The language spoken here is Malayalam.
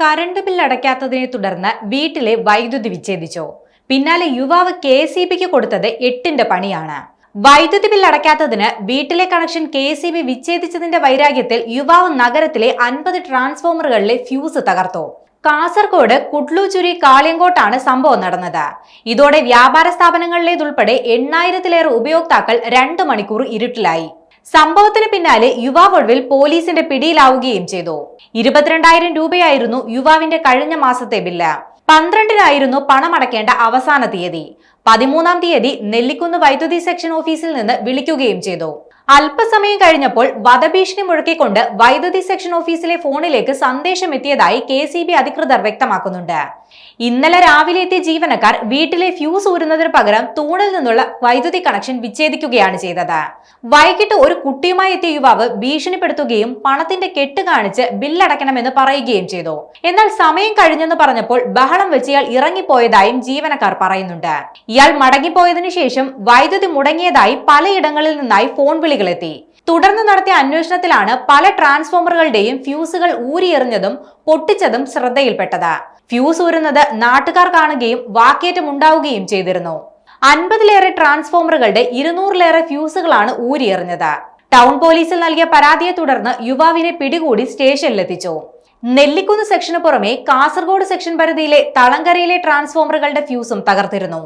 കറണ്ട് ബിൽ അടയ്ക്കാത്തതിനെ തുടർന്ന് വീട്ടിലെ വൈദ്യുതി വിച്ഛേദിച്ചു. പിന്നാലെ യുവാവ് കെ സി ബിക്ക് കൊടുത്തത് എട്ടിന്റെ പണിയാണ്. വൈദ്യുതി ബിൽ അടയ്ക്കാത്തതിന് വീട്ടിലെ കണക്ഷൻ കെ സി ബി വിച്ഛേദിച്ചതിന്റെ വൈരാഗ്യത്തിൽ യുവാവ് നഗരത്തിലെ അൻപത് ട്രാൻസ്ഫോമറുകളിലെ ഫ്യൂസ് തകർത്തു. കാസർഗോഡ് കുട്ലൂചുരി കാളിയങ്കോട്ടാണ് സംഭവം നടന്നത്. ഇതോടെ വ്യാപാര സ്ഥാപനങ്ങളിലേതുൾപ്പെടെ എണ്ണായിരത്തിലേറെ ഉപയോക്താക്കൾ രണ്ട് മണിക്കൂർ ഇരുട്ടിലായി. സംഭവത്തിന് പിന്നാലെ യുവാവ് ഒടുവിൽ പോലീസിന്റെ പിടിയിലാവുകയും ചെയ്തു. ഇരുപത്തിരണ്ടായിരം രൂപയായിരുന്നു യുവാവിന്റെ കഴിഞ്ഞ മാസത്തെ ബില്ല്. പന്ത്രണ്ടിനായിരുന്നു പണമടക്കേണ്ട അവസാന തീയതി. പതിമൂന്നാം തീയതി നെല്ലിക്കുന്ന് വൈദ്യുതി സെക്ഷൻ ഓഫീസിൽ നിന്ന് വിളിക്കുകയും ചെയ്തു. അല്പസമയം കഴിഞ്ഞപ്പോൾ വധഭീഷണി മുഴക്കിക്കൊണ്ട് വൈദ്യുതി സെക്ഷൻ ഓഫീസിലെ ഫോണിലേക്ക് സന്ദേശം എത്തിയതായി കെ സി ബി അധികൃതർ വ്യക്തമാക്കുന്നുണ്ട്. ഇന്നലെ രാവിലെ എത്തിയ ജീവനക്കാർ വീട്ടിലെ ഫ്യൂസ് ഊരുന്നതിന് പകരം തൂണിൽ നിന്നുള്ള വൈദ്യുതി കണക്ഷൻ വിച്ഛേദിക്കുകയാണ് ചെയ്തത്. വൈകിട്ട് ഒരു കുട്ടിയുമായി എത്തിയ യുവാവ് ഭീഷണിപ്പെടുത്തുകയും പണത്തിന്റെ കെട്ട് കാണിച്ച് ബില്ലടയ്ക്കണമെന്ന് പറയുകയും ചെയ്തു. എന്നാൽ സമയം കഴിഞ്ഞെന്ന് പറഞ്ഞപ്പോൾ ബഹളം വെച്ച് ഇയാൾ ഇറങ്ങിപ്പോയതായും ജീവനക്കാർ പറയുന്നുണ്ട്. ഇയാൾ മടങ്ങിപ്പോയതിനു ശേഷം വൈദ്യുതി മുടങ്ങിയതായി പലയിടങ്ങളിൽ നിന്നായി ഫോൺ വിളികളെത്തി തുടർന്ന് നടത്തിയ അന്വേഷണത്തിലാണ് പല ട്രാൻസ്ഫോമറുകളുടെയും ഫ്യൂസുകൾ ഊരിയെറിഞ്ഞതും പൊട്ടിച്ചതും ശ്രദ്ധയിൽപ്പെട്ടത്. ഫ്യൂസ് ഊരുന്നത് നാട്ടുകാർ കാണുകയും വാക്കേറ്റം ഉണ്ടാവുകയും ചെയ്തിരുന്നു. അൻപതിലേറെ ട്രാൻസ്ഫോമറുകളുടെ ഇരുന്നൂറിലേറെ ഫ്യൂസുകളാണ് ഊരിയെറിഞ്ഞത്. ടൗൺ പോലീസിൽ നൽകിയ പരാതിയെ തുടർന്ന് യുവാവിനെ പിടികൂടി സ്റ്റേഷനിലെത്തിച്ചു. നെല്ലിക്കുന്ന് സെക്ഷന് പുറമെ കാസർഗോഡ് സെക്ഷൻ പരിധിയിലെ തളങ്കരയിലെ ട്രാൻസ്ഫോമറുകളുടെ ഫ്യൂസും തകർത്തിരുന്നു.